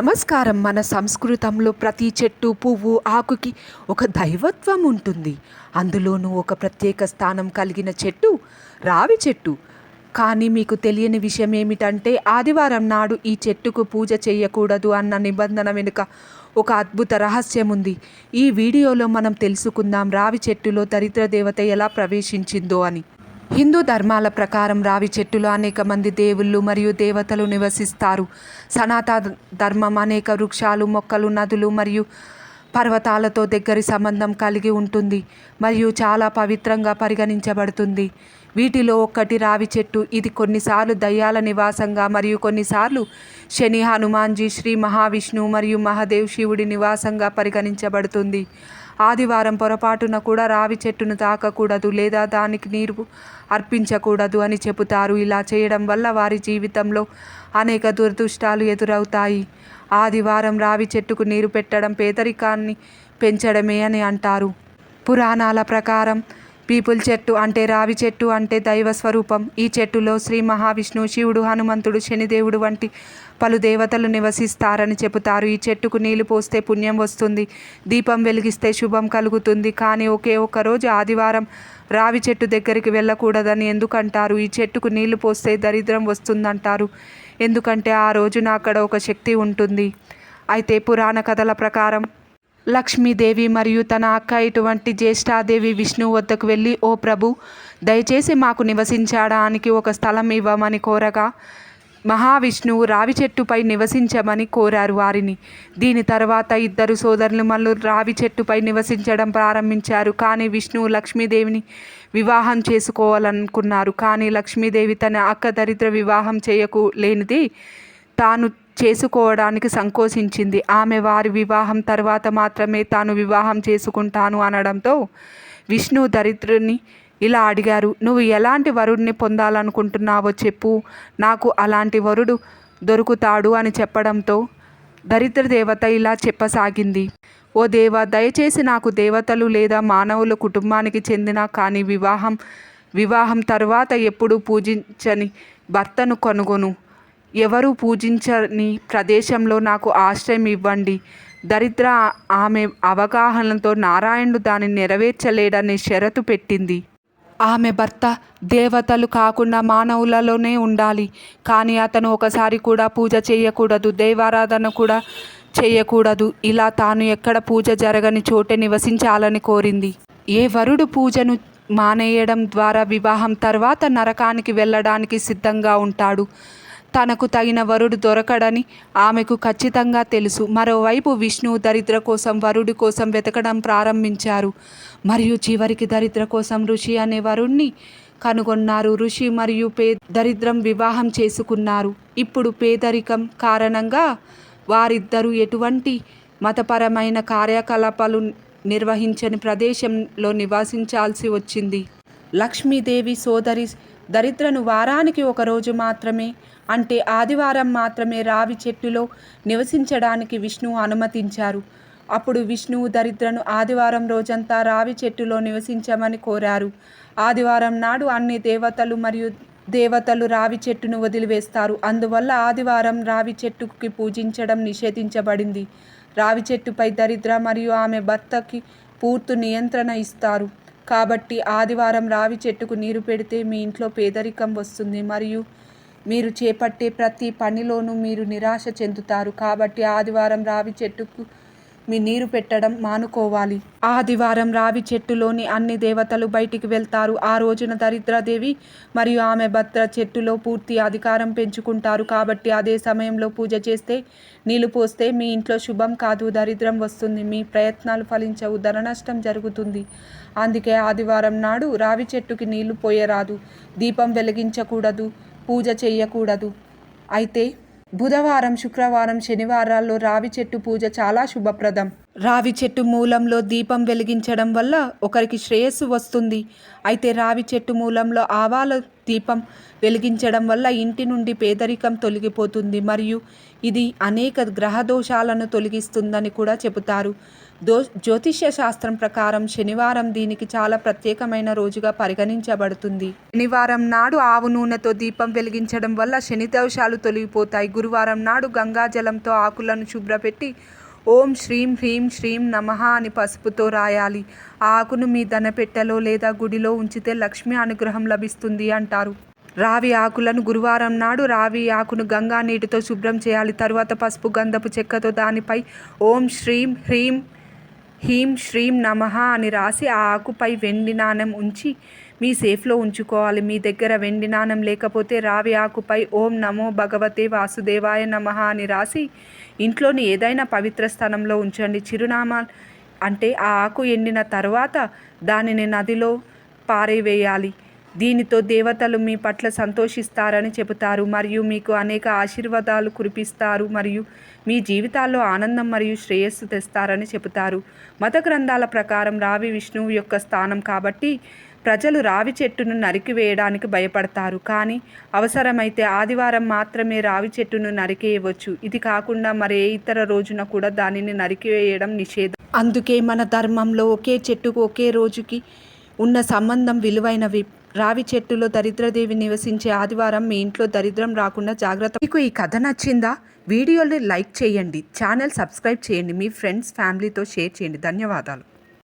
నమస్కారం మన సంస్కృతంలో ప్రతి చెట్టు పువ్వు ఆకుకి ఒక దైవత్వం ఉంటుంది. అందులోనూ ఒక ప్రత్యేక స్థానం కలిగిన చెట్టు రావి చెట్టు. కానీ మీకు తెలియని విషయం ఏమిటంటే ఆదివారం నాడు ఈ చెట్టుకు పూజ చేయకూడదు అన్న నిబంధన వెనుక ఒక అద్భుత రహస్యం ఉంది. ఈ వీడియోలో మనం తెలుసుకుందాం రావి చెట్టులో దరిద్ర దేవత ఎలా ప్రవేశించిందో అని. హిందూ ధర్మాల ప్రకారం రావి చెట్టులో అనేక మంది దేవుళ్ళు మరియు దేవతలు నివసిస్తారు. సనాతన ధర్మం అనేక వృక్షాలు మొక్కలు నదులు మరియు పర్వతాలతో దగ్గరి సంబంధం కలిగి ఉంటుంది మరియు చాలా పవిత్రంగా పరిగణించబడుతుంది. వీటిలో ఒక్కటి రావి చెట్టు. ఇది కొన్నిసార్లు దయ్యాల నివాసంగా మరియు కొన్నిసార్లు శని హనుమాన్జీ శ్రీ మహావిష్ణువు మరియు మహాదేవ్ శివుడి నివాసంగా పరిగణించబడుతుంది. ఆదివారం పొరపాటున కూడా రావి చెట్టును తాకకూడదు లేదా దానికి నీరు అర్పించకూడదు అని చెబుతారు. ఇలా చేయడం వల్ల వారి జీవితంలో అనేక దురదృష్టాలు ఎదురవుతాయి. ఆదివారం రావి చెట్టుకు నీరు పెట్టడం పేదరికాన్ని పెంచడమే అని అంటారు. పురాణాల ప్రకారం పీపుల్ చెట్టు అంటే రావి చెట్టు అంటే దైవ స్వరూపం. ఈ చెట్టులో శ్రీ మహావిష్ణువు శివుడు హనుమంతుడు శనిదేవుడు వంటి పలు దేవతలు నివసిస్తారని చెబుతారు. ఈ చెట్టుకు నీళ్ళు పోస్తే పుణ్యం వస్తుంది దీపం వెలిగిస్తే శుభం కలుగుతుంది. కానీ ఒకే ఒక్క రోజు ఆదివారం రావి చెట్టు దగ్గరికి వెళ్ళకూడదని ఎందుకంటారు? ఈ చెట్టుకు నీళ్ళు పోస్తే దరిద్రం వస్తుందంటారు. ఎందుకంటే ఆ రోజున అక్కడ ఒక శక్తి ఉంటుంది. అయితే పురాణ కథల ప్రకారం లక్ష్మీదేవి మరియు తన అక్క ఇటువంటి జ్యేష్ఠాదేవి విష్ణువు వద్దకు వెళ్ళి ఓ ప్రభు దయచేసి మాకు నివసించడానికి ఒక స్థలం ఇవ్వమని కోరగా మహావిష్ణువు రావి చెట్టుపై నివసించమని కోరారు వారిని. దీని తర్వాత ఇద్దరు సోదరులు మళ్ళీ రావి చెట్టుపై నివసించడం ప్రారంభించారు. కానీ విష్ణువు లక్ష్మీదేవిని వివాహం చేసుకోవాలనుకున్నారు. కానీ లక్ష్మీదేవి తన అక్క దరిద్ర వివాహం చేయకు లేనిది తాను చేసుకోవడానికి సంకోచించింది. ఆమె వారి వివాహం తర్వాత మాత్రమే తాను వివాహం చేసుకుంటాను అనడంతో విష్ణు దరిద్రుని ఇలా అడిగారు. నువ్వు ఎలాంటి వరుడిని పొందాలనుకుంటున్నావో చెప్పు. నాకు అలాంటి వరుడు దొరుకుతాడు అని చెప్పడంతో దరిద్ర దేవత ఇలా చెప్పసాగింది. ఓ దేవ దయచేసి నాకు దేవతలు లేదా మానవుల కుటుంబానికి చెందిన కానీ వివాహం వివాహం తర్వాత ఎప్పుడూ పూజించని భర్తను కనుగొను. ఎవరు పూజించని ప్రదేశంలో నాకు ఆశ్రయం ఇవ్వండి. దరిద్ర ఆమె అవగాహనతో నారాయణుడు దానిని నెరవేర్చలేడనే షరతు పెట్టింది. ఆమె భర్త దేవతలు కాకుండా మానవులలోనే ఉండాలి. కానీ అతను ఒకసారి కూడా పూజ చేయకూడదు దైవారాధన కూడా చేయకూడదు. ఇలా తాను ఎక్కడ పూజ జరగని చోటే నివసించాలని కోరింది. ఏ వరుడు పూజను మానేయడం ద్వారా వివాహం తర్వాత నరకానికి వెళ్ళడానికి సిద్ధంగా ఉంటాడు. తనకు తగిన వరుడు దొరకడని ఆమెకు ఖచ్చితంగా తెలుసు. మరోవైపు విష్ణు దరిద్ర కోసం వరుడి కోసం వెతకడం ప్రారంభించారు. మరియు చివరికి దరిద్ర కోసం ఋషి అనే వరుణ్ణి కనుగొన్నారు. ఋషి మరియు పే దరిద్రం వివాహం చేసుకున్నారు. ఇప్పుడు పేదరికం కారణంగా వారిద్దరూ ఎటువంటి మతపరమైన కార్యకలాపాలు నిర్వహించని ప్రదేశంలో నివసించాల్సి వచ్చింది. లక్ష్మీదేవి సోదరి దరిద్రను వారానికి ఒకరోజు మాత్రమే అంటే ఆదివారం మాత్రమే రావి చెట్టులో నివసించడానికి విష్ణువు అనుమతించారు. అప్పుడు విష్ణువు దరిద్రను ఆదివారం రోజంతా రావి చెట్టులో నివసించమని కోరారు. ఆదివారం నాడు అన్ని దేవతలు మరియు దేవతలు రావి చెట్టును వదిలివేస్తారు. అందువల్ల ఆదివారం రావి చెట్టుకి పూజించడం నిషేధించబడింది. రావి చెట్టుపై దరిద్ర మరియు ఆమె భర్తకి పూర్తి నియంత్రణ ఇస్తారు. కాబట్టి ఆదివారం రావి చెట్టుకు నీరు పెడితే మీ ఇంట్లో పేదరికం వస్తుంది. మరియు మీరు చేపట్టే ప్రతి పనిలోనూ మీరు నిరాశ చెందుతారు. కాబట్టి ఆదివారం రావి చెట్టుకు మీ నీరు పెట్టడం మానుకోవాలి. ఆదివారం రావి చెట్టులోని అన్ని దేవతలు బయటికి వెళ్తారు. ఆ రోజున దరిద్రదేవి మరియు ఆమె భద్ర చెట్టులో పూర్తి అధికారం పెంచుకుంటారు. కాబట్టి అదే సమయంలో పూజ చేస్తే నీళ్ళు పోస్తే మీ ఇంట్లో శుభం కాదు దరిద్రం వస్తుంది. మీ ప్రయత్నాలు ఫలించవు ధన నష్టం జరుగుతుంది. అందుకే ఆదివారం నాడు రావి చెట్టుకి నీళ్ళు పోయరాదు. దీపం వెలిగించకూడదు పూజ చేయకూడదు. అయితే బుధవారం శుక్రవారం శనివారాల్లో రావి చెట్టు పూజ చాలా శుభప్రదం. రావి చెట్టు మూలంలో దీపం వెలిగించడం వల్ల ఒకరికి శ్రేయస్సు వస్తుంది. అయితే రావి చెట్టు మూలంలో ఆవాల దీపం వెలిగించడం వల్ల ఇంటి నుండి పేదరికం తొలగిపోతుంది. మరియు ఇది అనేక గ్రహ దోషాలను తొలగిస్తుందని కూడా చెబుతారు. దో జ్యోతిష్య శాస్త్రం ప్రకారం శనివారం దీనికి చాలా ప్రత్యేకమైన రోజుగా పరిగణించబడుతుంది. శనివారం నాడు ఆవు నూనెతో దీపం వెలిగించడం వల్ల శని దోషాలు తొలగిపోతాయి. గురువారం నాడు గంగాజలంతో ఆకులను శుభ్రపెట్టి ఓం శ్రీం హ్రీం శ్రీం నమః అని పసుపుతో రాయాలి. ఆ ఆకును మీ దనపెట్టెలో లేదా గుడిలో ఉంచితే లక్ష్మి అనుగ్రహం లభిస్తుంది అంటారు. రావి ఆకులను గురువారం నాడు రావి ఆకును గంగా నీటితో శుభ్రం చేయాలి. తరువాత పసుపు గంధపు చెక్కతో దానిపై ఓం శ్రీం హ్రీం హీం శ్రీం నమః అని రాసి ఆ ఆకుపై వెండి నాణం ఉంచి మీ సేఫ్లో ఉంచుకోవాలి. మీ దగ్గర వెండి నాణం లేకపోతే రావి ఆకుపై ఓం నమో భగవతే వాసుదేవాయ నమః అని రాసి ఇంట్లోని ఏదైనా పవిత్ర స్థానంలో ఉంచండి. చిరునామా అంటే ఆ ఆకు ఎండిన తర్వాత దానిని నదిలో పారేవేయాలి. దీనితో దేవతలు మీ పట్ల సంతోషిస్తారని చెబుతారు మరియు మీకు అనేక ఆశీర్వాదాలు కురిపిస్తారు మరియు మీ జీవితాల్లో ఆనందం మరియు శ్రేయస్సు తెస్తారని చెబుతారు. మత గ్రంథాల ప్రకారం రావి విష్ణువు యొక్క స్థానం కాబట్టి ప్రజలు రావి చెట్టును నరికివేయడానికి భయపడతారు. కానీ అవసరమైతే ఆదివారం మాత్రమే రావి చెట్టును నరికేయవచ్చు ఇది కాకుండా మరే ఇతర రోజున కూడా దానిని నరికివేయడం నిషేధం. అందుకే మన ధర్మంలో ఒకే చెట్టుకు ఒకే రోజుకి ఉన్న సంబంధం విలువైనవి. రావి చెట్టులో దరిద్రదేవి నివసించే ఆదివారం మీ ఇంట్లో దరిద్రం రాకుండా జాగ్రత్త మీకు ఈ కథ నచ్చిందా? వీడియోని లైక్ చేయండి. ఛానల్ సబ్స్క్రైబ్ చేయండి. మీ ఫ్రెండ్స్ ఫ్యామిలీతో షేర్ చేయండి. ధన్యవాదాలు.